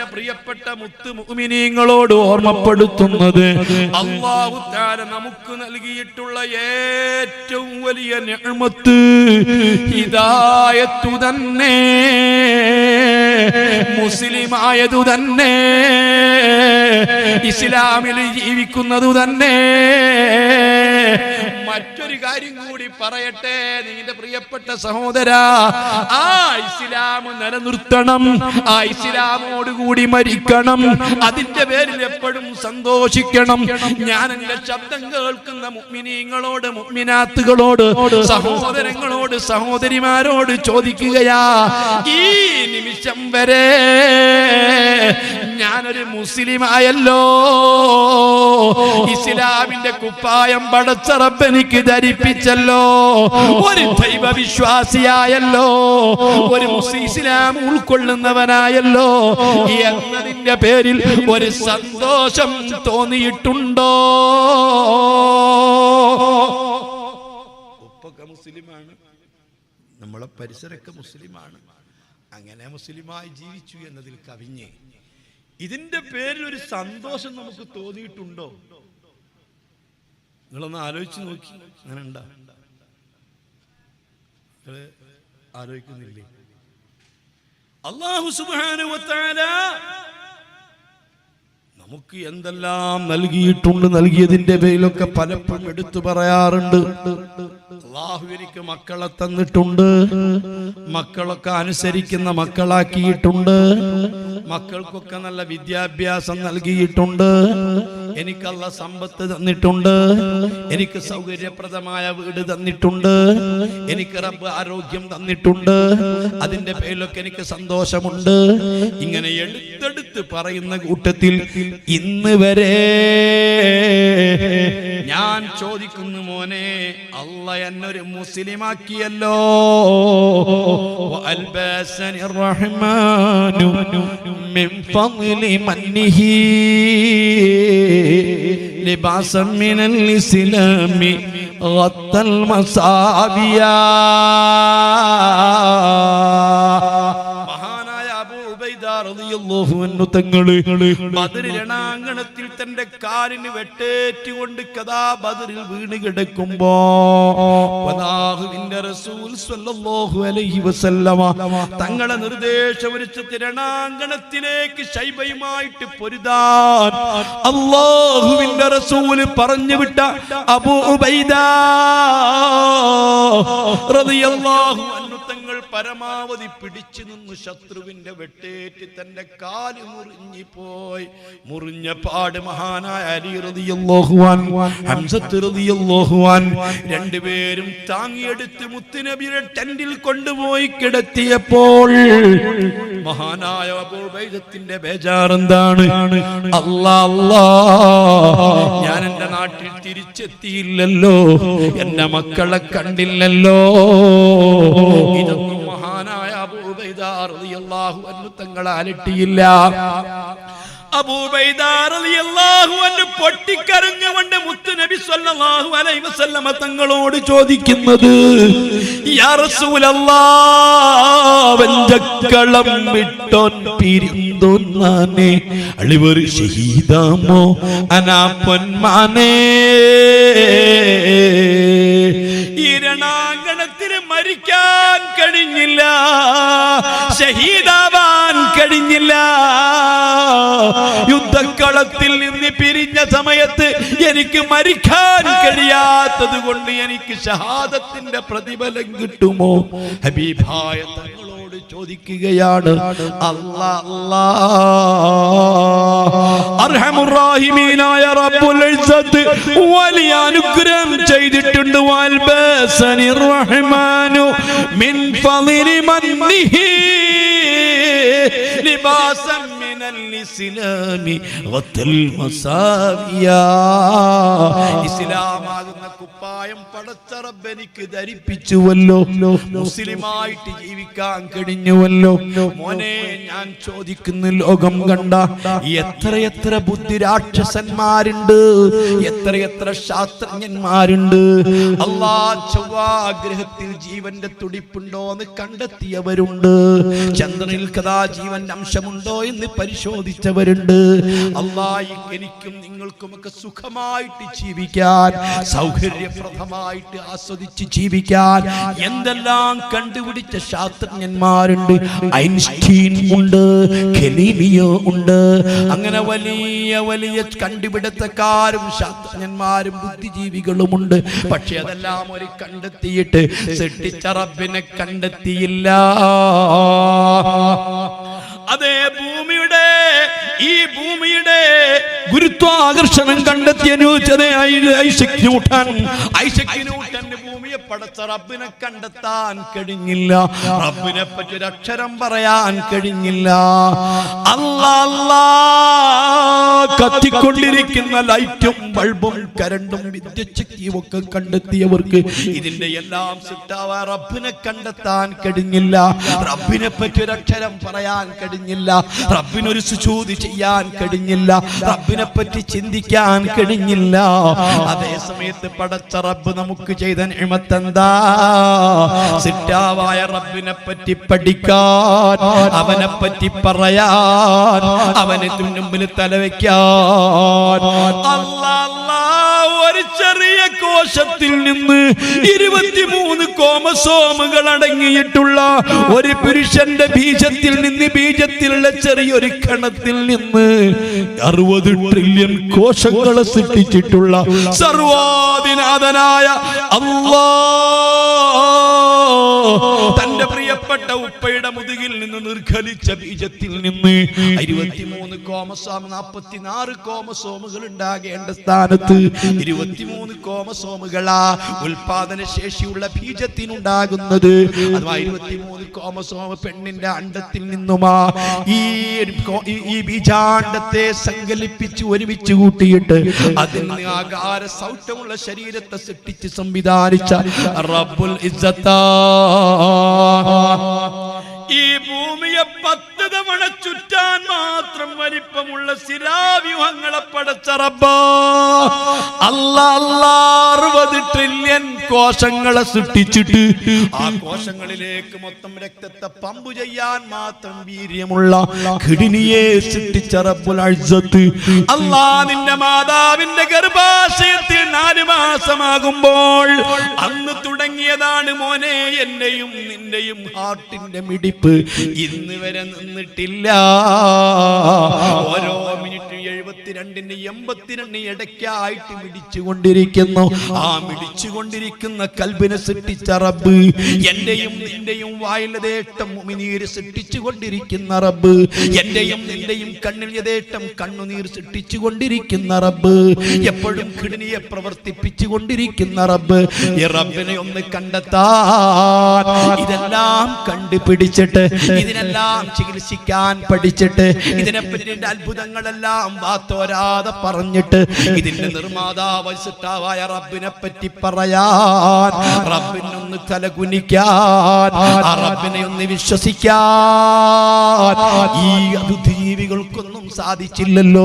എന്റെ പ്രിയപ്പെട്ട മുത്ത് മുഅ്മിനീങ്ങളോട് ഓർമ്മപ്പെടുത്തുന്നത് അള്ളാഹു താര നമുക്ക് നൽകിയിട്ടുള്ള ഏറ്റവും വലിയ ഞമത്ത് ഇതായത്തു തന്നെ മുസ്ലിമായതു തന്നെ ഇസ്ലാമിൽ ജീവിക്കുന്നതു തന്നെ. മറ്റൊരു കാര്യം കൂടി പറയട്ടെ നിന്റെ പ്രിയപ്പെട്ട സഹോദര. ആ ഇസ്ലാം നിലനിർത്തണം. ആ ഇസ്ലാമോട് കൂടി മരിക്കണം. അതിന്റെ പേരിൽ എപ്പോഴും സന്തോഷിക്കണം. ഞാൻ എന്റെ ശബ്ദം കേൾക്കുന്ന മുഗ്മിനീങ്ങളോട് മുഗ്മിനാത്തുകളോട് സഹോദരങ്ങളോട് സഹോദരിമാരോട് ചോദിക്കുകയാ ഈ നിമിഷം വരെ ഞാനൊരു മുസ്ലിമായല്ലോ. ഇസ്ലാമിന്റെ കുപ്പായം പടച്ചറപ്പ് എനിക്ക് ധരിപ്പിച്ചല്ലോ. ഒരു ദൈവ വിശ്വാസിയായല്ലോ ഒരു ഇസ്ലാം ഉൾക്കൊള്ളുന്നവനായല്ലോ. എന്നതിന്റെ പേരിൽ ഒരു സന്തോഷം തോന്നിയിട്ടുണ്ടോ? മുസ്ലിമാണ്. നമ്മളെ പരിസരമൊക്കെ മുസ്ലിമാണ്. അങ്ങനെ മുസ്ലിമായി ജീവിച്ചു എന്നതിൽ കവിഞ്ഞ് ഇതിന്റെ പേരിൽ ഒരു സന്തോഷം നമുക്ക് തോന്നിയിട്ടുണ്ടോ? നിങ്ങളൊന്ന് ആലോചിച്ച് നോക്കി. അങ്ങനെ ഉണ്ടാ ആലോചിക്കുന്നില്ലേ? അള്ളാഹു സുബാനുവത്താല നമുക്ക് എന്തെല്ലാം നൽകിയിട്ടുണ്ട് നൽകിയതിന്റെ പേരിലൊക്കെ പലപ്പോഴും എടുത്തു പറയാറുണ്ട്. അള്ളാഹു എനിക്ക് മക്കളെ തന്നിട്ടുണ്ട്. മക്കളൊക്കെ അനുസരിക്കുന്ന മക്കളാക്കിയിട്ടുണ്ട്. മക്കൾക്കൊക്കെ നല്ല വിദ്യാഭ്യാസം നൽകിയിട്ടുണ്ട്. എനിക്കല്ല സമ്പത്ത് തന്നിട്ടുണ്ട്. എനിക്ക് സൗകര്യപ്രദമായ വീട് തന്നിട്ടുണ്ട്. എനിക്ക് റബ്ബ് ആരോഗ്യം തന്നിട്ടുണ്ട്. അതിന്റെ പേരിലൊക്കെ എനിക്ക് സന്തോഷമുണ്ട്. ഇങ്ങനെ എടുത്തെടുത്ത് പറയുന്ന കൂട്ടത്തിൽ ഇന്ന് വരെ ഞാൻ ചോദിക്കുന്നു മോനെ അല്ല എന്നൊരു മുസ്ലിമാക്കിയല്ലോ وألبسني الرحمن من فضل منه لباسا من الإسلام غطى المصابيا തങ്ങൾ ബദർ രണാങ്കണത്തിൽ തന്റെ കാലിന് വെട്ടേറ്റുകൊണ്ട് കഥാ ബദറിൽ വീണ് കിടക്കുമ്പോ തങ്ങളെ നിർദ്ദേശമനുസരിച്ച് രണാങ്കണത്തിലേക്ക് ശൈബയുമായിട്ട് പൊരുതാൻ അള്ളാഹുവിന്റെ റസൂൽ പറഞ്ഞു വിട്ട അബൂ ഉബൈദ റളിയല്ലാഹു പരമാവധി പിടിച്ചു നിന്ന് ശത്രുവിന്റെ വെട്ടേറ്റ് തന്റെ കാൽ മുറിഞ്ഞിപ്പോയി പോയി മുറിഞ്ഞ പാട് മഹാനായ അലി രണ്ടുപേരും താങ്ങിയെടുത്ത് മുത്തുനബിയുടെ ടെന്റിൽ കൊണ്ടുപോയി കിടത്തിയപ്പോൾ മഹാനായ അബൂബൈദത്തിന്റെ ബേജാർ എന്താണ് അല്ലാ അല്ലാ ഞാൻ എന്റെ നാട്ടിൽ തിരിച്ചെത്തിയില്ലല്ലോ എന്റെ മക്കളെ കണ്ടില്ലല്ലോ. തങ്ങളെ അലട്ടിയില്ല പൊട്ടിക്കരഞ്ഞുകൊണ്ട് മുത്തു നബി സല്ലല്ലാഹു അലൈഹി വസല്ലമ തങ്ങളോട് ചോദിക്കുന്നത് യാ റസൂലല്ലാഹ് വഞ്ചക്കളം വിട്ടോൻ പിരിന്തോന്നാനെ അളിവർ ഷഹീദാമോ അനാ പൊന്മാനേ? ഈ രണാങ്കണത്തിന് മരിക്കാൻ കഴിഞ്ഞില്ല. ഷഹീദാവാൻ കഴിഞ്ഞില്ല. യുദ്ധക്കളത്തിൽ നിന്ന് പിരിഞ്ഞ സമയത്ത് എനിക്ക് മരിക്കാൻ കഴിയാത്തത് കൊണ്ട് എനിക്ക് ഷഹാദത്തിന്റെ പ്രതിഫലം കിട്ടുമോ? ഹബീബായ തങ്ങളോട് ചോദിക്കുകയാണ്. വലിയ അനുഗ്രഹം ചെയ്തിട്ടുണ്ട്. റഹ്മാനു മിൻ മന്നിഹി. ഇസ്ലാമാകുന്ന കുപ്പായം പടച്ചറബ് എനിക്ക് ധരിപ്പിച്ചുവല്ലോ. മുസ്ലിമായിട്ട് ജീവിക്കാൻ കഴിഞ്ഞുവല്ലോ. മോനെ ഞാൻ ചോദിക്കുന്ന ലോകം കണ്ട എത്ര ബുദ്ധി രാക്ഷസന്മാരുണ്ട് എത്രയെത്ര ശാസ്ത്രജ്ഞന്മാരുണ്ട്. അള്ളാ ചൊവ്വാഗ്രഹത്തിൽ ജീവന്റെ തുടിപ്പുണ്ടോ എന്ന് കണ്ടെത്തിയവരുണ്ട്. ചന്ദ്രനിൽ കഥാ ജീവന്റെ അംശമുണ്ടോ എന്ന് പരിശോധിച്ചവരുണ്ട്. അള്ളായി എനിക്കും നിങ്ങൾക്കും ഒക്കെ സുഖമായിട്ട് ജീവിക്കാൻ സൗകര്യപ്രദമായിട്ട് ആസ്വദിച്ച് ജീവിക്കാൻ എന്തെല്ലാം കണ്ടുപിടിച്ച ശാസ്ത്രജ്ഞന്മാരുണ്ട്. ഐൻസ്റ്റീൻ ഉണ്ട് ഉണ്ട്. അങ്ങനെ വലിയ വലിയ കണ്ടുപിടുത്തക്കാരും ശാസ്ത്രജ്ഞന്മാരും ബുദ്ധിജീവികളുമുണ്ട്. പക്ഷെ അതെല്ലാം ഒരു കണ്ടെത്തിയിട്ട് സൃഷ്ടിച്ച റബ്ബിനെ കണ്ടെത്തിയില്ല. ഈ ഭൂമിയുടെ ഗുരുത്വാകർഷണം കണ്ടെത്തിയ ന്യൂച്ചത് ഐസക് ന്യൂട്ടൻ ഐസക് ന്യൂട്ടന്റെ പടച്ച റബ്ബിനെ കണ്ടെത്താൻ കഴിഞ്ഞില്ല. റബ്ബിനെ പറ്റി ഒരു അക്ഷരം പറയാൻ കഴിഞ്ഞില്ല. അല്ലാ കത്തിക്കൊണ്ടിരിക്കുന്ന ലൈറ്റും ബൾബും കരണ്ടും വിദ്യശക്തിയും ഒക്കെ കണ്ടെത്തിയവർക്ക് ഇതിന്റെ എല്ലാം സിട്ടാവ റബ്ബിനെ കണ്ടെത്താൻ കഴിഞ്ഞില്ല. റബ്ബിനെ പറ്റി ഒരു അക്ഷരം പറയാൻ കഴിഞ്ഞില്ല. റബ്ബിനൊരു സുചൂതി ചെയ്യാൻ കഴിഞ്ഞില്ല. റബ്ബിനെ പറ്റി ചിന്തിക്കാൻ കഴിഞ്ഞില്ല. അതേ സമയത്ത് പടച്ച റബ്ബ് നമുക്ക് ചെയ്ത നിമത്തെന്താ സിറ്റാവായ റബ്ബിനെ പറ്റി പഠിക്കാൻ അവനെ പറ്റി പറയാൻ അവനെ മുമ്പിൽ തലവെക്കാൻ ഒരു ചെറിയ കോശത്തിൽ നിന്ന് ഇരുപത്തിമൂന്ന് കോമസോമുകൾ അടങ്ങിയിട്ടുള്ള ഒരു പുരുഷന്റെ ബീജത്തിൽ നിന്ന് ബീജത്തിലുള്ള ചെറിയൊരു കണത്തിൽ നിന്ന് അറുപത് ട്രില്യൺ കോശങ്ങളെ സൃഷ്ടിച്ചിട്ടുള്ള സർവാധിനാഥനായ അള്ളാ തന്റെ പ്രിയപ്പെട്ട ഉപ്പയുടെ മുതുകിൽ നിന്ന് നിർഖലിച്ച ബീജത്തിൽ നിന്ന് ഇരുപത്തിമൂന്ന് കോമസോം നാപ്പത്തിനാറ് കോമസോമുകൾ ഉണ്ടാകേണ്ട സ്ഥാനത്ത്. ഇരുപത്തിമൂന്ന് കോമസോമുകളാ ഉൽപാദന ശേഷിയുള്ള ബീജത്തിനുണ്ടാകുന്നത്. അഥവാ ഇരുപത്തിമൂന്ന് കോമസോമ പെണ്ണിന്റെ അണ്ടത്തിൽ നിന്നുമാ ഈ- ഈ ബീജാണ്ടത്തെ സങ്കല്പിച്ച് ഒരുമിച്ച് കൂട്ടിയിട്ട് അതിൽ നിന്ന് ആകാര സൗഖ്യമുള്ള ശരീരത്തെ സൃഷ്ടിച്ച് സംവിധാനിച്ച റബ്ബുൽ ഇസ്സത്താ. ഈ ഭൂമിയെ പത്ത് തവണ ചുറ്റാൻ മാത്രം വലിപ്പമുള്ള ശിലാവ്യൂഹങ്ങളെ പടച്ച അല്ല അറുപത് ട്രില്യൺ കോശങ്ങളെ സൃഷ്ടിച്ചിട്ട് ആ കോശങ്ങളിലേക്ക് മൊത്തം രക്തത്തെ പമ്പ് ചെയ്യാൻ മാത്രം വീര്യമുള്ള കിടിനിയെ സൃഷ്ടിച്ച റബ്ബുൽ അഴ്സത്ത്. നിന്റെ മാതാവിന്റെ ഗർഭാശയത്തിൽ നാല് മാസമാകുമ്പോൾ അന്ന് തുടങ്ങിയതാണ് മോനെ എന്നെയും നിന്റെയും ഹാർട്ടിന്റെ മിടിപ്പ് ഇന്ന് വരെ നിന്നിട്ടില്ല. ഓരോ മിനിറ്റ് എഴുപത്തിരണ്ടിന് എൺപത്തിരണ്ടിന് ഇടയ്ക്കായിട്ട് മിടിച്ചുകൊണ്ടിരിക്കുന്നു. ആ മിടിച്ചുകൊണ്ടിരിക്കുന്ന കൽബിനെ സൃഷ്ടിച്ച റബ്ബ് എന്റെയും നിന്റെയും വായിൽ യഥേഷ്ടം മുമിനീര് സൃഷ്ടിച്ചുകൊണ്ടിരിക്കുന്ന റബ്ബ് എന്റെയും നിന്റെയും കണ്ണിൽ യഥേട്ടം കണ്ണുനീർ സൃഷ്ടിച്ചുകൊണ്ടിരിക്കുന്ന റബ്ബ് എപ്പോഴും കിഡ്നിയെ പ്രവർത്തിപ്പിച്ചുകൊണ്ടിരിക്കുന്ന റബ്ബ്. ഈ റബ്ബിനെ ഒന്ന് കണ്ടെത്താൻ ഇതെല്ലാം കണ്ടുപിടിച്ചിട്ട് ഇതിനെല്ലാം ചികിത്സിക്കാൻ പഠിച്ചിട്ട് ഇതിനെപ്പറ്റി അത്ഭുതങ്ങളെല്ലാം വാത്തോരാതെ പറഞ്ഞിട്ട് ഇതിന്റെ നിർമ്മാതാവ് സിട്ടാവായ റബ്ബിനെ പറ്റി പറയാൻ റബ്ബിനൊന്ന് തലകുനിക്കാൻ ആ റബ്ബിനെ ഒന്ന് വിശ്വസിക്കാൻ. ഈ ബുദ്ധിജീവികൾക്കൊന്നും സാധിച്ചില്ലല്ലോ.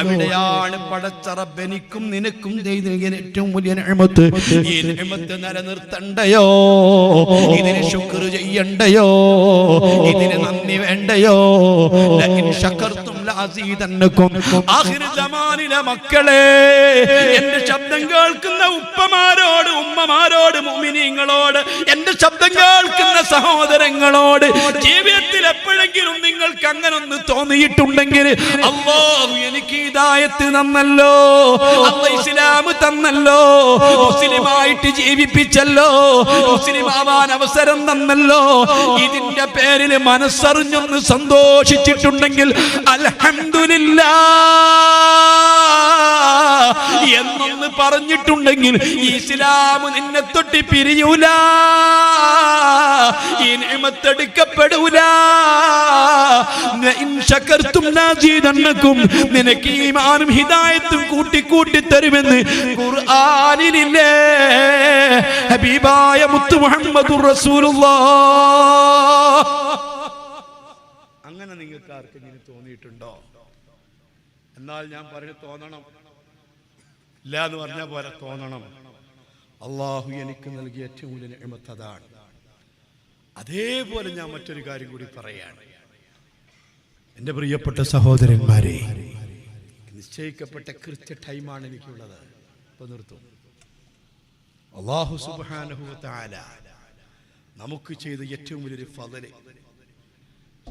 അവിടെയാണ് പടച്ചറബനിക്കും നിനക്കും ചെയ്തിരിക്കുന്ന ഏറ്റവും വലിയ നിഅമത്ത് ഈ നിഅമത്ത് നിലനിർത്തണ്ടയോ? ഇതിന് ശുക്ർ ചെയ്യണ്ടയോ? ഇതിന് നന്ദി വേണ്ടയോ? മക്കളെ എന്റെ ശബ്ദം കേൾക്കുന്ന ഉപ്പമാരോട് ഉമ്മമാരോട് മുഅ്മിനീങ്ങളോട് എന്റെ ശബ്ദം കേൾക്കുന്ന സഹോദരങ്ങളോട് എപ്പോഴെങ്കിലും നിങ്ങൾക്ക് അങ്ങനെ ഒന്ന് തോന്നിയിട്ടുണ്ടെങ്കിൽ അല്ലാഹു എനിക്ക് ഇതായത്ത് തന്നല്ലോ അല്ല ഇസ്ലാം തന്നല്ലോ മുസ്ലിമായിട്ട് ജീവിപ്പിച്ചല്ലോ മുസ്ലിം ആവാൻ അവസരം തന്നല്ലോ ഇതിന്റെ പേരിൽ മനസ്സറിഞ്ഞൊന്ന് സന്തോഷിച്ചിട്ടുണ്ടെങ്കിൽ അൽഹംദുലില്ലാ എന്നൊന്ന് പറഞ്ഞിട്ടുണ്ടെങ്കിൽ ഇസ്ലാം നിന്നെ തൊട്ടി പിരിയൂല ഈ നിയമത്തെടുക്കപ്പെടൂല. നിനക്ക് ഈമാനും ഹിദായത്തും കൂട്ടി കൂട്ടി തരുമെന്ന് ഖുർആനിലില്ലേ? ഹബീബായ മുത്തു മുഹമ്മദ് അങ്ങനെ നിങ്ങൾക്ക് ആർക്കെങ്കിലും തോന്നിയിട്ടുണ്ടോ? എന്നാൽ ഞാൻ പറഞ്ഞു തോന്നണം. ഇല്ല എന്ന് പറഞ്ഞ പോലെ തോന്നണം. അള്ളാഹു എനിക്ക് നൽകിയ ഏറ്റവും വലിയ അതാണ് അതേപോലെ ഞാൻ മറ്റൊരു കാര്യം കൂടി പറയാണ് എന്റെ പ്രിയപ്പെട്ട സഹോദരന്മാരെ നിശ്ചയിക്കപ്പെട്ട കൃത്യ ടൈമാണ് എനിക്കുള്ളത്. ഇപ്പൊ നിർത്തും. അള്ളാഹു സുബ്ഹാനഹു തആല നമുക്ക് ചെയ്ത ഏറ്റവും വലിയൊരു ഫതൽ.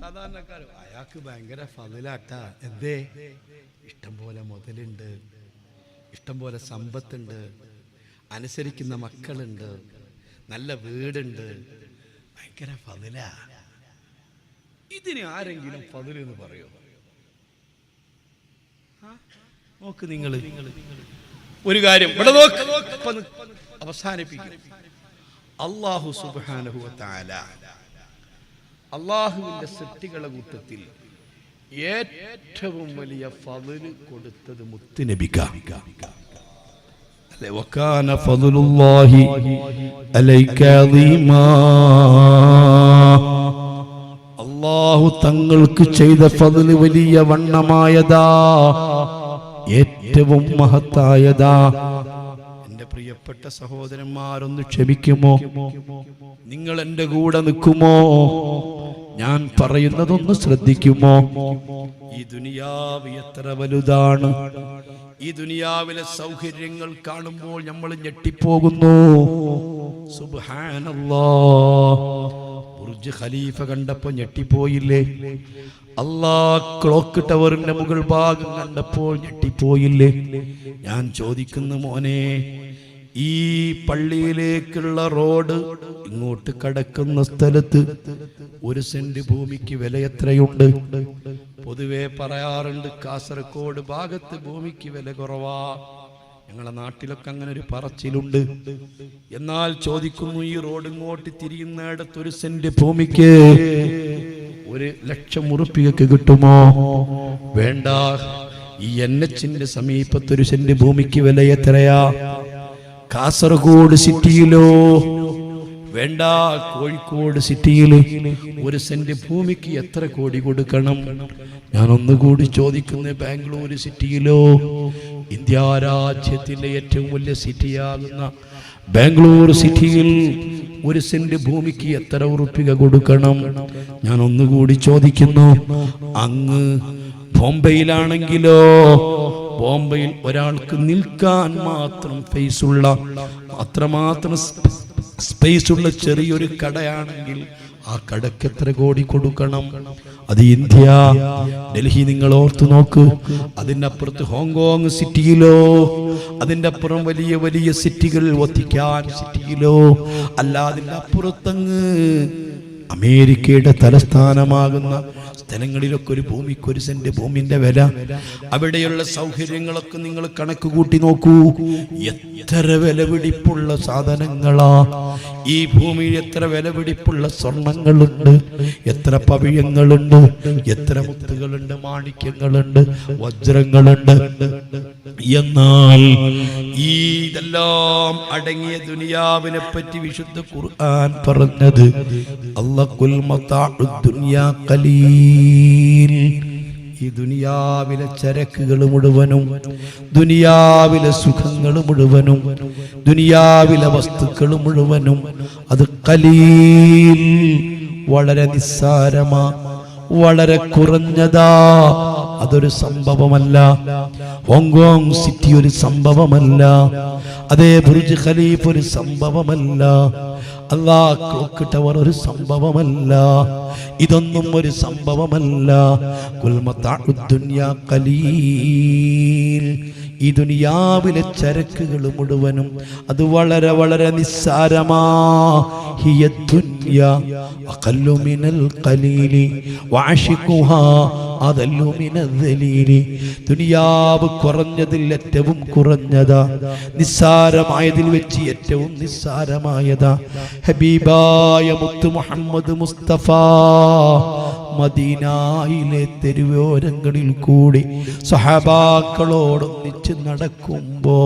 സാധാരണക്കാർ അയാൾക്ക് ഭയങ്കര ഫതിലാട്ട. എന്തേ? ഇഷ്ടംപോലെ മുതലുണ്ട് ഇഷ്ടംപോലെ സമ്പത്തുണ്ട് അനുസരിക്കുന്ന മക്കളുണ്ട് നല്ല വീടുണ്ട്. ഭയങ്കര ഫതില. ഇതിന് ആരെങ്കിലും പതിലെന്ന് എന്ന് പറയോ? നോക്ക് നിങ്ങൾ ഒരു കാര്യം ഇവിടെ നോക്ക്. അവസാനിപ്പിക്കും. അള്ളാഹു സുബ്ഹാനഹു താല അള്ളാഹുവിന്റെ സൃഷ്ടികളെ കൂട്ടത്തിൽ ഏറ്റവും വലിയ ഫതിൽ കൊടുത്തത് മുത്തുനബിക്ക. ഫضലുല്ലാഹി അലൈക അളീമാ അള്ളാഹു തങ്ങൾക്ക് ചെയ്ത ഫതിൽ വലിയ വണ്ണമായതാ. ഏറ്റവും മഹത്തായതാ. എന്റെ പ്രിയപ്പെട്ട സഹോദരന്മാരൊന്ന് ക്ഷമിക്കുമോ? നിങ്ങൾ എന്റെ കൂടെ നിൽക്കുമോ? ഞാൻ പറയുന്നതൊന്ന് ശ്രദ്ധിക്കുമോ? ഈ ദുനിയാവ് എത്ര വലുതാണ്? ഈ ദുനിയാവിലെ സൗകര്യങ്ങൾ കാണുമ്പോൾ നമ്മൾ ഞെട്ടിപ്പോകുന്നു. ബുർജ് ഖലീഫ കണ്ടപ്പോ ഞെട്ടിപ്പോയില്ലേ? അല്ലാ ക്ലോക്ക് ടവറിന്റെ മുകൾ ഭാഗം കണ്ടപ്പോൾ ഞെട്ടിപ്പോയില്ലേ? ഞാൻ ചോദിക്കുന്നു മോനെ ഈ പള്ളിയിലേക്കുള്ള റോഡ് ഇങ്ങോട്ട് കടക്കുന്ന സ്ഥലത്ത് ഒരു സെന്റ് ഭൂമിക്ക് വില എത്രയുണ്ട്? പൊതുവെ പറയാറുണ്ട് കാസർഗോഡ് ഭാഗത്ത് ഭൂമിക്ക് വില കുറവാ. ഞങ്ങളെ നാട്ടിലൊക്കെ അങ്ങനെ ഒരു പറച്ചിലുണ്ട്. എന്നാൽ ചോദിക്കുന്നു ഈ റോഡ് ഇങ്ങോട്ട് തിരിയുന്നിടത്ത് ഒരു സെന്റ് ഭൂമിക്ക് ഒരു ലക്ഷം ഉറുപ്പികക്ക് കിട്ടുമോ? വേണ്ട. ഈ എൻ എച്ചിന്റെ സമീപത്തൊരു സെന്റ് ഭൂമിക്ക് വില എത്രയാ? കാസർഗോഡ് സിറ്റിയിലോ വേണ്ട കോഴിക്കോട് സിറ്റിയിൽ ഒരു സെന്റ് ഭൂമിക്ക് എത്ര കോടി കൊടുക്കണം? ഞാൻ ഒന്നുകൂടി ചോദിക്കുന്നത് ബാംഗ്ലൂർ സിറ്റിയിലോ? ഇന്ത്യ രാജ്യത്തിന്റെ ഏറ്റവും വലിയ സിറ്റിയാകുന്ന ബാംഗ്ലൂർ സിറ്റിയിൽ ഒരു സെന്റ് ഭൂമിക്ക് എത്ര ഉറുപ്പിക കൊടുക്കണം? ഞാൻ ഒന്നുകൂടി ചോദിക്കുന്നു. അങ്ങ് ബോംബെയിലാണെങ്കിലോ? ബോംബെയിൽ ഒരാൾക്ക് നിൽക്കാൻ മാത്രം ഫേസ് ഉള്ള അത്രമാത്രം സ്പേസ് ഉള്ള ചെറിയൊരു കടയാണെങ്കിൽ ആ കടക്ക് എത്ര കോടി കൊടുക്കണം? അത് ഇന്ത്യ. ഡൽഹി നിങ്ങൾ ഓർത്തു നോക്ക്. അതിന്റെ അപ്പുറത്ത് ഹോങ്കോങ് സിറ്റിയിലോ അതിന്റെ അപ്പുറം വലിയ വലിയ സിറ്റികൾ വത്തിക്കാൻ സിറ്റിയിലോ അല്ല അതിന്റെ അപ്പുറത്തങ്ങ് അമേരിക്കയുടെ തലസ്ഥാനമാകുന്ന സ്ഥലങ്ങളിലൊക്കെ ഒരു ഭൂമിക്ക് ഒരു സെന്റ് ഭൂമിന്റെ വില. അവിടെയുള്ള സൗകര്യങ്ങളൊക്കെ നിങ്ങൾ കണക്ക് കൂട്ടി നോക്കൂ. എത്ര വിലപിടിപ്പുള്ള സാധനങ്ങളാ. ഈ ഭൂമിയിൽ എത്ര വിലപിടിപ്പുള്ള സ്വർണങ്ങളുണ്ട്. എത്ര പവിഴങ്ങളുണ്ട്. എത്ര മുത്തുകളുണ്ട് മാണിക്യങ്ങളുണ്ട് വജ്രങ്ങളുണ്ട്. എന്നാൽ ഈ ഇതെല്ലാം അടങ്ങിയ ദുനിയാവിനെ പറ്റി വിശുദ്ധ ഖുർആൻ പറഞ്ഞത് അള്ളക്കുൽ ദുനിയാ ഖലീൽ. ഈ ദുനിയാവിലെ ചരക്കുകൾ മുഴുവനും ദുനിയാവിലെ സുഖങ്ങൾ മുഴുവനും ദുനിയാവിലെ വസ്തുക്കൾ മുഴുവനും അത് കലീൽ വളരെ നിസ്സാരമാ വളരെ കുറഞ്ഞതാ. അതൊരു സംഭവമല്ല. ഹോങ്കോങ് സിറ്റി ഒരു സംഭവമല്ല. അതേ ബുർജ് ഖലീഫ് ഒരു സംഭവമല്ല. അല്ലാ ഒരു സംഭവമല്ല. ഇതൊന്നും ഒരു സംഭവമല്ല. ഈ ദുനിയാവിലെ ചരക്കുകൾ മുഴുവനും അത് വളരെ വളരെ നിസ്സാരമാ. ഹിയ ദുനിയ أقل من القليل وعشقها ദുനിയാവ് കുറഞ്ഞതിൽ ഏറ്റവും കുറഞ്ഞതാ നിസ്സാരമായതിൽ വെച്ച് ഏറ്റവും നിസ്സാരമായതാ. ഹബീബായ മുത്ത് മുഹമ്മദ് മുസ്തഫ മദീനായിലെ തെരുവോരങ്ങളിൽ കൂടി സഹബാക്കളോടൊന്നിച്ച് നടക്കുമ്പോ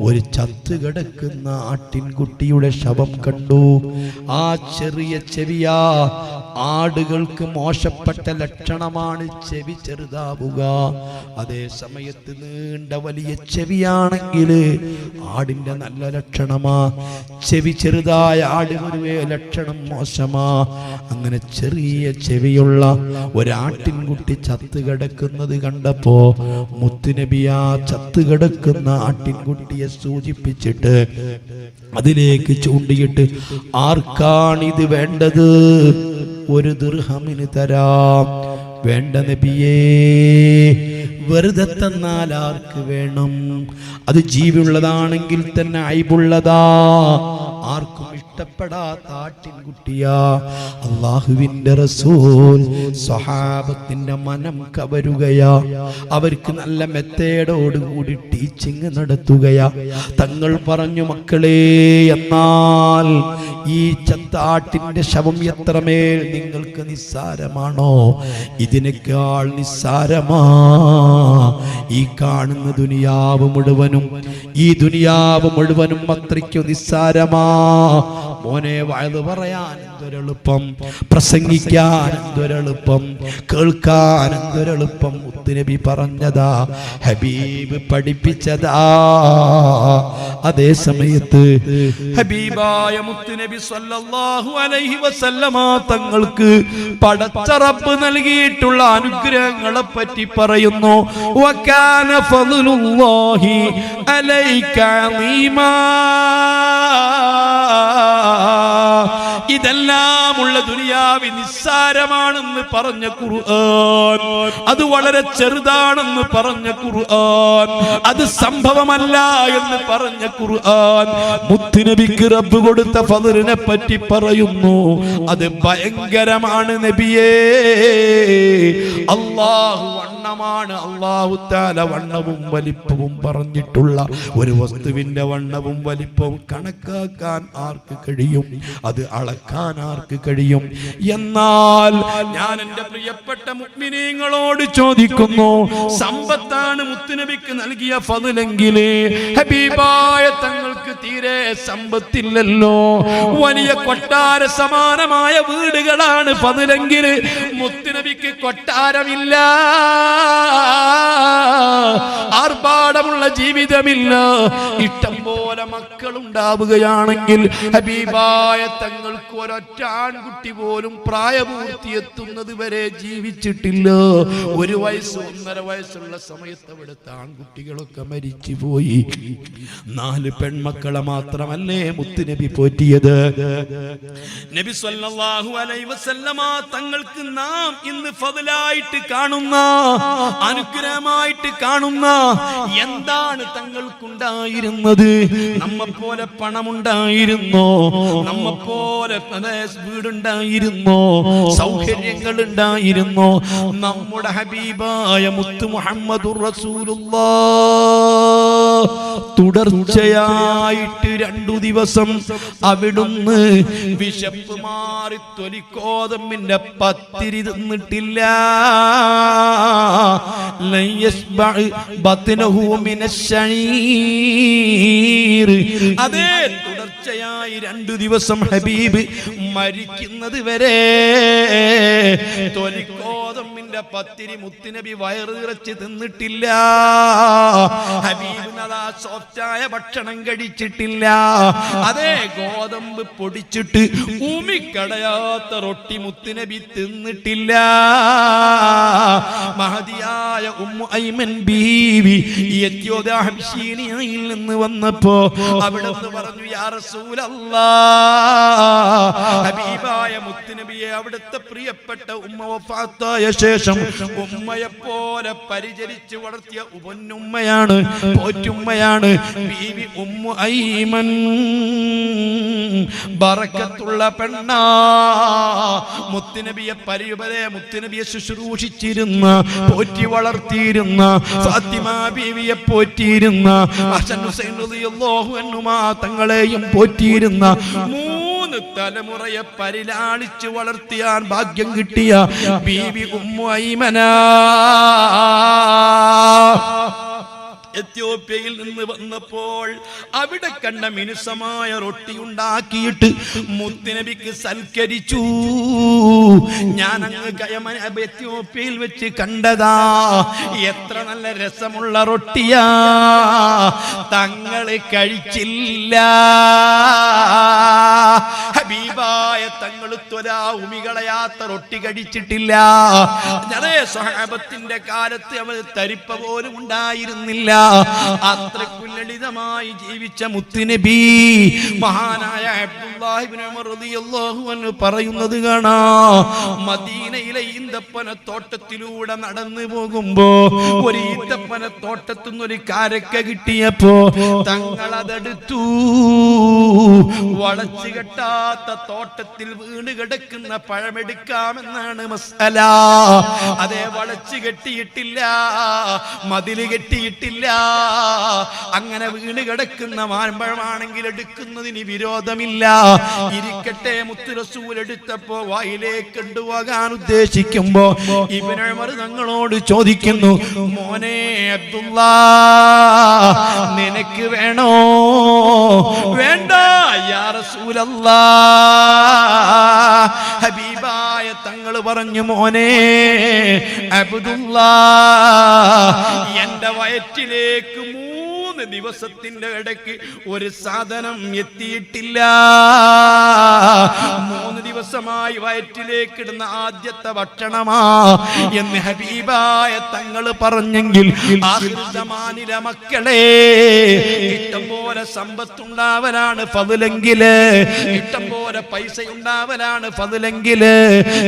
ഒരു ചത്ത് കിടക്കുന്ന ആട്ടിൻകുട്ടിയുടെ ശവം കണ്ടു. ആ ചെറിയ ചെവിയാ ആടുകൾക്ക് മോശപ്പെട്ട ലക്ഷണമാണ് ചെവി ചെറുതാവുക. അതേ സമയത്ത് നീണ്ട വലിയ ചെവിയാണെങ്കിൽ ആടിന്റെ നല്ല ലക്ഷണമാ. ചെവി ചെറുതായ ആടിനൊരുവേ ലക്ഷണം മോശമാ. അങ്ങനെ ചെറിയ ചെവിയുള്ള ഒരാട്ടിൻകുട്ടി ചത്ത് കിടക്കുന്നത് കണ്ടപ്പോ മുത്തുനബിയാ ചത്തുകിടക്കുന്ന ചത്ത് കിടക്കുന്ന ആട്ടിൻകുട്ടിയെ സൂചിപ്പിച്ചിട്ട് അതിലേക്ക് ചൂണ്ടിയിട്ട് ആർക്കാണിത് വേണ്ടത്? ഒരു ദുർഹമിന് തരാം. വേണ്ട നബിയേ വെറുതെ തന്നാൽ ആർക്ക് വേണം? അത് ജീവിയുള്ളതാണെങ്കിൽ തന്നെ അയബുള്ളതാ. ആർക്കും ഇഷ്ടപ്പെടാത്ത ആട്ടിൻകുട്ടിയാ. അള്ളാഹുവിന്റെ റസൂൽ സ്വഹാബത്തിന്റെ മനം കവരുകയാ. അവർക്ക് നല്ല മെത്തേഡോടുകൂടി ടീച്ചിങ് നടത്തുകയാ. തങ്ങൾ പറഞ്ഞു മക്കളെ എന്നാൽ ഈ ചത്താട്ടിന്റെ ശവം എത്രമേൽ നിങ്ങൾക്ക് നിസ്സാരമാണോ? ഇതിനേക്കാൾ നിസ്സാരമാ. ഈ കാണുന്ന ദുനിയാവ് മുഴുവനും ഈ ദുനിയാവ് മുഴുവനും അത്രയ്ക്കു നിസ്സാരമാ. മോനെ വയത് പറയാൻ എന്തൊരെളുപ്പം പ്രസംഗിക്കാൻ എന്തൊരെളുപ്പം കേൾക്കാൻ എന്തൊരെളുപ്പം മുത്തുനബി പറഞ്ഞതാ ഹബീബ് പഠിപ്പിച്ചതാ. അതേ സമയത്ത് ഹബീബായ മുത്തുനബി സല്ലല്ലാഹു അലൈഹി വസല്ലമ തങ്ങൾക്ക് പടച്ച റബ്ബ് നൽകിയിട്ടുള്ള അനുഗ്രഹങ്ങളെ പറ്റി പറയുന്നു. വകാന ഫദ്ലുല്ലാഹി അലൈക അളീമാ ഇതെല്ലാമുള്ള ദുനിയാവി നിസ്സാരമാണെന്ന് പറഞ്ഞ ഖുർആൻ. അത് വളരെ ചെറുതാണെന്ന് പറഞ്ഞ ഖുർആൻ. അത് സംഭവമല്ല എന്ന് പറഞ്ഞ ഖുർആൻ. മുത്തുനബിക്ക് റബ്ബ് കൊടുത്ത ഫതിറിനെ പറ്റി പറയുന്നു. അത് ഭയങ്കരമാണ് നബിയേ. അള്ളാഹു വണ്ണമാണ്. അള്ളാഹു താല വണ്ണവും വലിപ്പവും പറഞ്ഞിട്ടുള്ള ഒരു വസ്തുവിന്റെ വണ്ണവും വലിപ്പവും കണക്കാക്കാൻ ആർക്ക് കഴിയും? അത് അളക്കാൻ ആർക്ക് കഴിയും? എന്നാൽ ഞാൻ എന്റെ പ്രിയപ്പെട്ട മുഗ്മിനീങ്ങളോട് ചോദിക്കുന്നു സമ്പത്താണ് മുത്തുനബിക്ക് നൽകിയ ഫതിലെങ്കിൽ ഹബീബായ തങ്ങൾക്ക് തീരെ സമ്പത്തില്ലല്ലോ. വലിയ കൊട്ടാര സമാനമായ വീടുകളാണ് ഫതിലെങ്കിൽ മുത്തുനബിക്ക് കൊട്ടാരമില്ല. ആർഭാടമുള്ള ജീവിതമില്ല. ഇഷ്ടം പോലെ മക്കളുണ്ടാവുകയാണെങ്കിൽ ഹബീബായ തങ്ങൾക്ക് ഒരൊറ്റ ആൺകുട്ടി പോലും പ്രായപൂർത്തി എത്തുന്നത് വരെ ജീവിച്ചിട്ടില്ല. ഒരു വയസ്സ് ഒന്നര വയസ്സുള്ള സമയത്ത് അവിടുത്തെ ആൺകുട്ടികളൊക്കെ മരിച്ചു പോയി നാല് പെൺമക്കളെ മാത്രമല്ലേ മുത്തുനബി പോറ്റിയത്? നബി അലൈഹി വസല്ലമ തങ്ങൾക്ക് നാം ഇന്ന് ഫതിലായിട്ട് കാണുന്ന അനുഗ്രഹമായിട്ട് കാണുന്ന എന്താണ് തങ്ങൾക്കുണ്ടായിരുന്നത്? നമ്മ പോലെ പണമുണ്ടായിരുന്നോ? നമ്മപ്പോലെ വീടുണ്ടായിരുന്നോ? സൗകര്യങ്ങൾ ഉണ്ടായിരുന്നോ നമ്മുടെ ഹബീബായ മുത്തു മുഹമ്മദുർ റസൂലുള്ളാ. തുടർച്ചയായിട്ട് രണ്ടു ദിവസം അവിടുന്ന് വിശപ്പ് മാറി തൊലിക്കോതമ്മിന്റെ പത്തിരി തിന്നിട്ടില്ല അതെ. തുടർച്ചയായി രണ്ടു ദിവസം ഹബീബ് മരിക്കുന്നത് വരെ തൊലിക്കോതമ്മിന്റെ പത്തിരി മുത്തുനബി വയറിറച്ച് തിന്നിട്ടില്ല. ഹബീബിനതാ സോഫ്റ്റായ ഭക്ഷണം കഴിച്ചിട്ടില്ല. അതേ ഗോതമ്പ് പൊടിച്ചിട്ട് ഭൂമിക്കടയാത്ത റൊട്ടി മുത്തുനബി തിന്നിട്ടില്ല. മഹതിയായ ഉമ്മു ഐമൻ ബീവി എത്യോദാഹംശീനിയയിൽ നിന്ന് വന്നപ്പോ അവിടെ പറഞ്ഞു യാ റസൂലല്ലാ. ഹബീബായ മുത്തുനബിയെ അവിടുത്തെ പ്രിയപ്പെട്ട ഉമ്മ വഫാത്തായ ശേഷം ഉമ്മയെ പോലെ പരിചരിച്ച് വളർത്തിയ ഉപന്നുമ്മയാണ് പോറ്റുമ്മയാണ് ബീവി ഉമ്മ ഐമൻ. ബറക്കത്തുള്ള പെണ്ണാ മുത്തുനബിയെ പരിപരെ മുത്തുനബിയെ ശുശ്രൂഷിച്ചിരുന്ന പോറ്റി വളർത്തിയിരുന്ന ഫാത്തിമ ബീവിയെ പോറ്റിയിരുന്ന ഹസൻ ഹുസൈൻ റളിയല്ലാഹു അൻഹുമാ തങ്ങളെയും പോറ്റിയിരുന്ന മൂന്ന് തലമുറയെ പരിലാളിച്ച് വളർത്തിയാൻ ഭാഗ്യം കിട്ടിയ ബീവി ഉമ്മു ഐമനാ എത്യോപ്യയിൽ നിന്ന് വന്നപ്പോൾ അവിടെ കണ്ട മിനുസമായ റൊട്ടി ഉണ്ടാക്കിയിട്ട് മുത്തുനബിക്ക് സൽക്കരിച്ചു. ഞാൻ അങ്ങ് കയമന എത്യോപ്യയിൽ വെച്ച് കണ്ടതാ എത്ര നല്ല രസമുള്ള റൊട്ടിയാ തങ്ങൾ കഴിച്ചില്ല. ഹബീബായ തങ്ങൾ ത്വരാ ഉമികളയാത്ത റൊട്ടി കഴിച്ചിട്ടില്ല. അതേ സഹാബത്തിന്റെ കാലത്ത് അവർ തരിപ്പ പോലും ഉണ്ടായിരുന്നില്ല. അത്രയ്ക്കു ലളിതമായി ജീവിച്ച മുത്തുനബി മഹാനായ പറയുന്നത് കാണാ. മദീനയിലെ ഈന്തപ്പന തോട്ടത്തിലൂടെ നടന്നു പോകുമ്പോ ഒരു ഈന്തപ്പന തോട്ടത്തിൽ ഒരു കാരക്ക കിട്ടിയപ്പോ തങ്ങൾ അതെടുത്തു വളച്ചു കെട്ടാത്ത തോട്ടത്തിൽ വീണ് കിടക്കുന്ന പഴമെടുക്കാമെന്നാണ് മസാല അതെ വളച്ചു കെട്ടിയിട്ടില്ല മതിൽ കെട്ടിയിട്ടില്ല അങ്ങനെ വീണ് കിടക്കുന്ന മാമ്പഴമാണെങ്കിൽ എടുക്കുന്നതിന് വിരോധമില്ല. ഇരിക്കട്ടെ മുത്തു റസൂൽ എടുത്തപ്പോ വായിലേക്ക് കൊണ്ടുപോകാൻ ഉദ്ദേശിക്കുമ്പോ ഇവനമർ തങ്ങളോട് ചോദിക്കുന്നു മോനെ നിനക്ക് വേണോ? വേണ്ട ഹബീബായ തങ്ങൾ പറഞ്ഞു മോനെ അബ്ദുള്ള എന്റെ വയറ്റിലേക്ക് മൂന്ന് ദിവസത്തിന്റെ ഇടയ്ക്ക് ഒരു സാധനം എത്തിയിട്ടില്ല. മൂന്ന് ദിവസമായി വയറ്റിലേക്ക് ഇടുന്ന ആദ്യത്തെ ഭക്ഷണമാ എന്ന് ഹബീബായ തങ്ങൾ പറഞ്ഞെങ്കിൽ മക്കളെ ഇഷ്ടം പോലെ സമ്പത്തുണ്ടാവലാണ് പതിലെങ്കിൽ ഇഷ്ടം പോലെ പൈസ ഉണ്ടാവലാണ് ഫതിലെങ്കിൽ.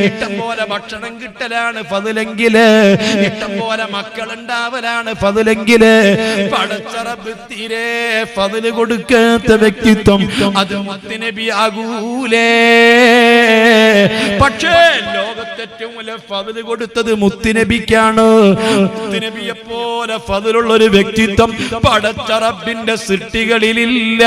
ഇഷ്ടം പോലെ ഭക്ഷണം കിട്ടലാണ് ഫതിലെങ്കിൽ. ഇഷ്ടം പോലെ മക്കൾ ഉണ്ടാവലാണ് ഫതിലെങ്കിൽ. പടച്ചറബ് തീരെ ഫതിൽ കൊടുക്കാത്ത വ്യക്തിത്വം അത് മത്തിനെ ആകൂലേ. പക്ഷേ ലോകത്തെ ഏറ്റവും വലിയ ഫതിൽ കൊടുത്തത് മുത്തുനബിക്കാണ്. മുത്തുനബിയെ പോലെ ഫതിലുള്ള ഒരു വ്യക്തിത്വം പടച്ചറബിന്റെ സൃഷ്ടികളിലില്ല.